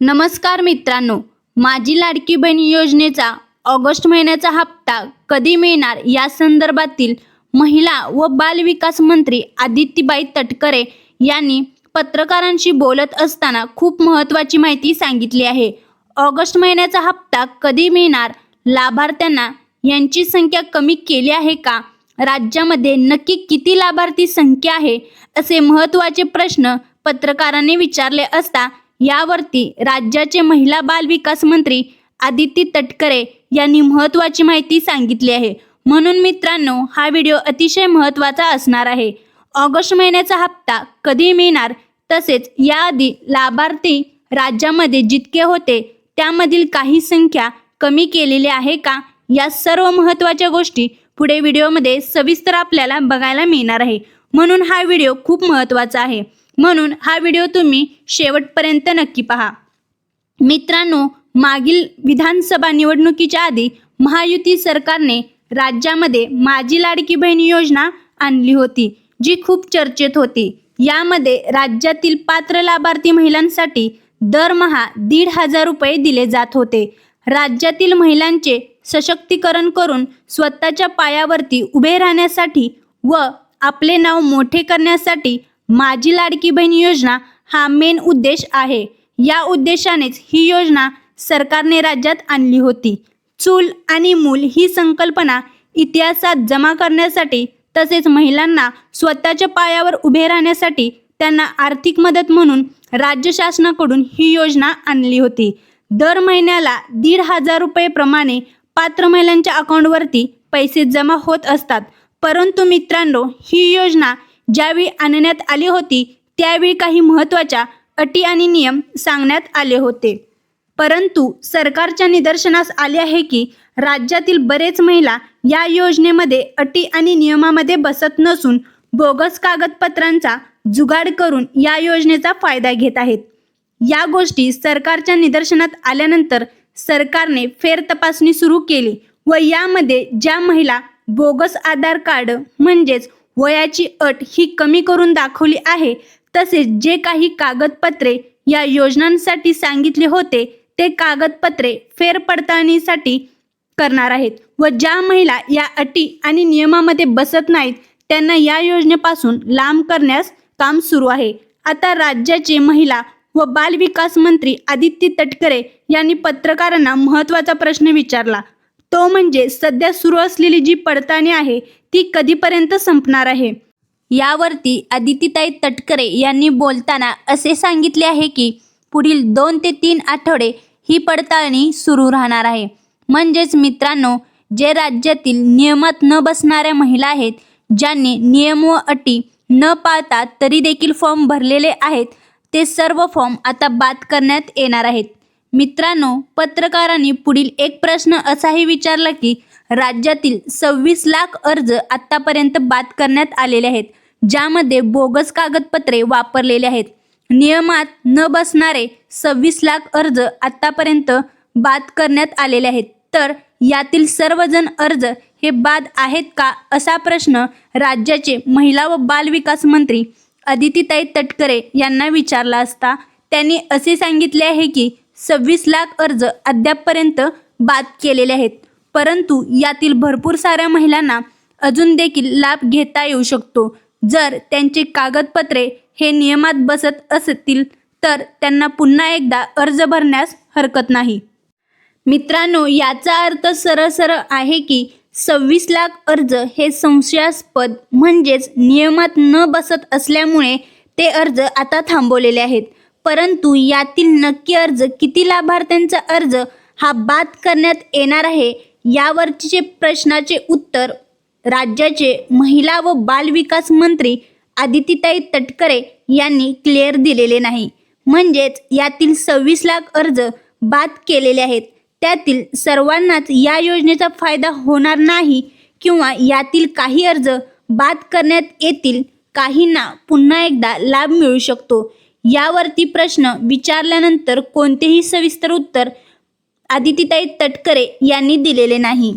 नमस्कार मित्रांनो माझी लाडकी बहीण योजनेचा ऑगस्ट महिन्याचा हप्ता कधी मिळणार या संदर्भातील महिला व बालविकास मंत्री आदित्यबाई तटकरे यांनी पत्रकारांशी बोलत असताना खूप महत्त्वाची माहिती सांगितली आहे. ऑगस्ट महिन्याचा हप्ता कधी मिळणार? लाभार्थ्यांना यांची संख्या कमी केली आहे का? राज्यामध्ये नक्की किती लाभार्थी संख्या आहे? असे महत्त्वाचे प्रश्न पत्रकारांनी विचारले असता यावरती राज्याचे महिला बाल विकास मंत्री आदिती तटकरे यांनी महत्त्वाची माहिती सांगितली आहे. म्हणून मित्रांनो हा व्हिडिओ अतिशय महत्त्वाचा असणार आहे. ऑगस्ट महिन्याचा हप्ता कधी मिळणार? तसेच याआधी लाभार्थी राज्यामध्ये जितके होते त्यामधील काही संख्या कमी केलेली आहे का? या सर्व महत्त्वाच्या गोष्टी पुढे व्हिडिओमध्ये सविस्तर आपल्याला बघायला मिळणार आहे. म्हणून हा व्हिडिओ खूप महत्त्वाचा आहे. म्हणून हा व्हिडिओ तुम्ही शेवटपर्यंत नक्की पहा. मित्रांनो मागील विधानसभा निवडणुकीच्या आधी महायुती सरकारने राज्यामध्ये माझी लाडकी बहीण योजना आणली होती जी खूप चर्चेत होती. यामध्ये राज्यातील पात्र लाभार्थी महिलांसाठी दरमहा दीड हजार रुपये दिले जात होते. राज्यातील महिलांचे सशक्तीकरण करून स्वतःच्या पायावरती उभे राहण्यासाठी व आपले नाव मोठे करण्यासाठी माझी लाडकी बहीण योजना हा मेन उद्देश आहे. या उद्देशानेच ही योजना सरकारने राज्यात आणली होती. चूल आणि मूल ही संकल्पना इतिहासात जमा करण्यासाठी तसेच महिलांना स्वतःच्या पायावर उभे राहण्यासाठी त्यांना आर्थिक मदत म्हणून राज्य शासनाकडून ही योजना आणली होती. दर महिन्याला दीड हजार रुपये प्रमाणे पात्र महिलांच्या अकाउंटवरती पैसे जमा होत असतात. परंतु मित्रांनो ही योजना ज्यावेळी आणण्यात आली होती त्यावेळी काही महत्त्वाच्या अटी आणि नियम सांगण्यात आले होते. परंतु सरकारच्या निदर्शनास आले आहे की राज्यातील बरेच महिला या योजनेमध्ये अटी आणि नियमामध्ये बसत नसून बोगस कागदपत्रांचा जुगाड करून या योजनेचा फायदा घेत आहेत. या गोष्टी सरकारच्या निदर्शनात आल्यानंतर सरकारने फेर तपासणी सुरू केली व यामध्ये ज्या महिला बोगस आधार कार्ड म्हणजेच वयाची अट ही कमी करून दाखवली आहे. तसेच जे काही कागदपत्रे या योजनांसाठी सांगितले होते ते कागदपत्रे फेरपडताळणीसाठी करणार आहेत व ज्या महिला या अटी आणि नियमामध्ये बसत नाहीत त्यांना या योजनेपासून लांब करण्यास काम सुरू आहे. आता राज्याचे महिला व बाल विकास मंत्री आदित्य तटकरे यांनी पत्रकारांना महत्त्वाचा प्रश्न विचारला. तो म्हणजे सध्या सुरू असलेली जी पडताळणी आहे ती कधीपर्यंत संपणार आहे? यावरती आदितीताई तटकरे यांनी बोलताना असे सांगितले आहे की पुढील दोन ते तीन आठवडे ही पडताळणी सुरू राहणार आहे. म्हणजेच मित्रांनो जे राज्यातील नियमात न बसणाऱ्या महिला आहेत ज्यांनी नियम व अटी न पाळता तरी देखील फॉर्म भरलेले आहेत ते सर्व फॉर्म आता बाद करण्यात येणार आहेत. मित्रांनो पत्रकारांनी पुढील एक प्रश्न असाही विचारला की राज्यातील सव्वीस लाख अर्ज आत्तापर्यंत बाद करण्यात आलेले आहेत ज्यामध्ये बोगस कागदपत्रे वापरलेले आहेत. नियमात न बसणारे सव्वीस लाख अर्ज आत्तापर्यंत बाद करण्यात आलेले आहेत. तर यातील सर्वजण अर्ज हे बाद आहेत का असा प्रश्न राज्याचे महिला व बाल विकास मंत्री अदितीताई तटकरे यांना विचारला असता त्यांनी असे सांगितले आहे की सव्वीस लाख अर्ज अद्यापपर्यंत बाद केलेले आहेत. परंतु यातील भरपूर साऱ्या महिलांना अजून देखील लाभ घेता येऊ शकतो. जर त्यांचे कागदपत्रे हे नियमात बसत असतील तर त्यांना पुन्हा एकदा अर्ज भरण्यास हरकत नाही. मित्रांनो याचा अर्थ सरळ सरळ आहे की सव्वीस लाख अर्ज हे संशयास्पद म्हणजेच नियमात न बसत असल्यामुळे ते अर्ज आता थांबवलेले आहेत. परंतु यातील नक्की अर्ज किती लाभार्थ्यांचा अर्ज हा बाद करण्यात येणार आहे यावरचे प्रश्नाचे उत्तर राज्याचे महिला व बाल विकास मंत्री आदितीताई तटकरे यांनी क्लिअर दिलेले नाही. म्हणजेच यातील सव्वीस लाख अर्ज बाद केलेले आहेत. त्यातील सर्वांनाच या योजनेचा फायदा होणार नाही किंवा यातील काही अर्ज बाद करण्यात येतील काहींना पुन्हा एकदा लाभ मिळू शकतो. यावरती प्रश्न विचारल्यानंतर कोणतेही सविस्तर उत्तर आदितीताई तटकरे यांनी दिलेले नाही.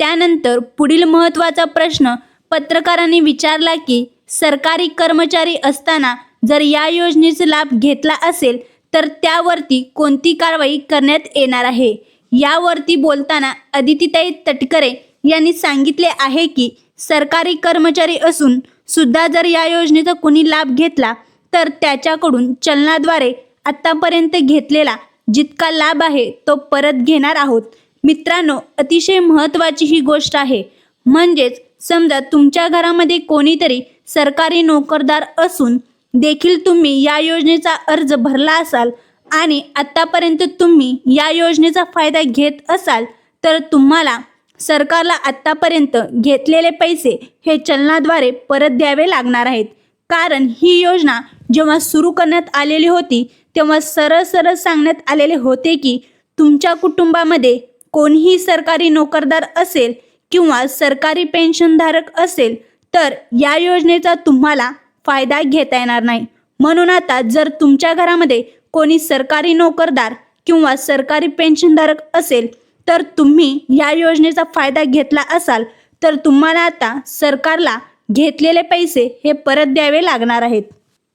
त्यानंतर पुढील महत्त्वाचा प्रश्न पत्रकारांनी विचारला की सरकारी कर्मचारी असताना जर या योजनेचा लाभ घेतला असेल तर त्यावरती कोणती कारवाई करण्यात येणार आहे? यावरती बोलताना अदितीताई तटकरे यांनी सांगितले आहे की सरकारी कर्मचारी असून सुद्धा जर या योजनेचा कोणी लाभ घेतला तर त्याच्याकडून चलनाद्वारे आत्तापर्यंत घेतलेला जितका लाभ आहे तो परत घेणार आहोत. मित्रांनो अतिशय महत्त्वाची ही गोष्ट आहे. म्हणजेच समजा तुमच्या घरामध्ये कोणीतरी सरकारी नोकरदार असून देखील तुम्ही या योजनेचा अर्ज भरला असाल आणि आत्तापर्यंत तुम्ही या योजनेचा फायदा घेत असाल तर तुम्हाला सरकारला आत्तापर्यंत घेतलेले पैसे हे चलनाद्वारे परत द्यावे लागणार आहेत. कारण ही योजना जेव्हा सुरू करण्यात आलेली होती तेव्हा सरळ सरळ सांगण्यात आलेले होते की तुमच्या कुटुंबामध्ये कोणीही सरकारी नोकरदार असेल किंवा सरकारी पेन्शनधारक असेल तर या योजनेचा तुम्हाला फायदा घेता येणार नाही. म्हणून आता जर तुमच्या घरामध्ये कोणी सरकारी नोकरदार किंवा सरकारी पेन्शनधारक असेल तर तुम्ही या योजनेचा फायदा घेतला असाल तर तुम्हाला आता सरकारला घेतलेले पैसे हे परत द्यावे लागणार आहेत.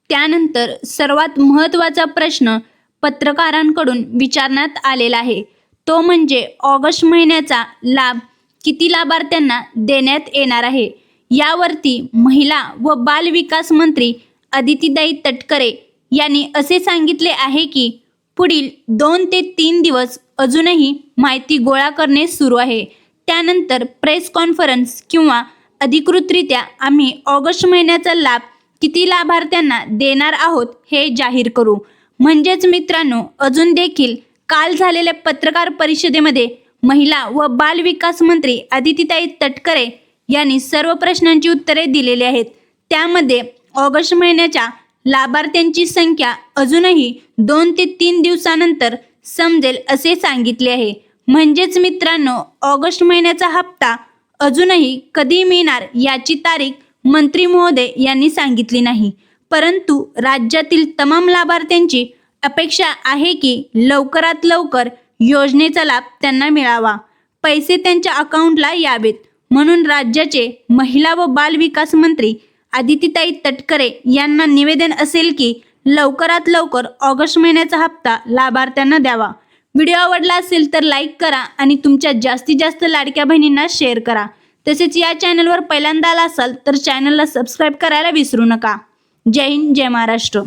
त्यानंतर सर्वात महत्त्वाचा प्रश्न पत्रकारांकडून विचारण्यात आलेला आहे. तो म्हणजे ऑगस्ट महिन्याचा लाभ किती लाभार्थ्यांना देण्यात येणार आहे? यावरती महिला व बाल विकास मंत्री अदितीदाई तटकरे यांनी असे सांगितले आहे की पुढील दोन ते तीन दिवस अजूनही माहिती गोळा करणे सुरू आहे. त्यानंतर प्रेस कॉन्फरन्स किंवा अधिकृतरित्या आम्ही ऑगस्ट महिन्याचा लाभ किती लाभार्थ्यांना देणार आहोत हे जाहीर करू. म्हणजेच मित्रांनो अजून देखील काल झालेल्या पत्रकार परिषदेमध्ये महिला व बाल विकास मंत्री आदितीताई तटकरे यांनी सर्व प्रश्नांची उत्तरे दिलेली आहेत. त्यामध्ये ऑगस्ट महिन्याच्या लाभार्थ्यांची संख्या अजूनही दोन ते तीन दिवसानंतर समजेल असे सांगितले आहे. म्हणजेच मित्रांनो ऑगस्ट महिन्याचा हप्ता अजूनही कधी मिळणार याची तारीख मंत्री महोदय यांनी सांगितली नाही. परंतु राज्यातील तमाम लाभार्थ्यांची अपेक्षा आहे की लवकरात लवकर योजनेचा लाभ त्यांना मिळावा. पैसे त्यांच्या अकाउंटला यावेत. म्हणून राज्याचे महिला व बाल विकास मंत्री आदितीताई तटकरे यांना निवेदन असेल की लवकरात लवकर ऑगस्ट महिन्याचा हप्ता लाभार्थ्यांना द्यावा. व्हिडिओ आवडला असेल तर लाईक करा आणि तुमच्या जास्तीत जास्त लाडक्या बहिणींना शेअर करा. तसेच या चॅनलवर पहिल्यांदा आला असाल तर चॅनलला सबस्क्राईब करायला विसरू नका. जय हिंद जय महाराष्ट्र.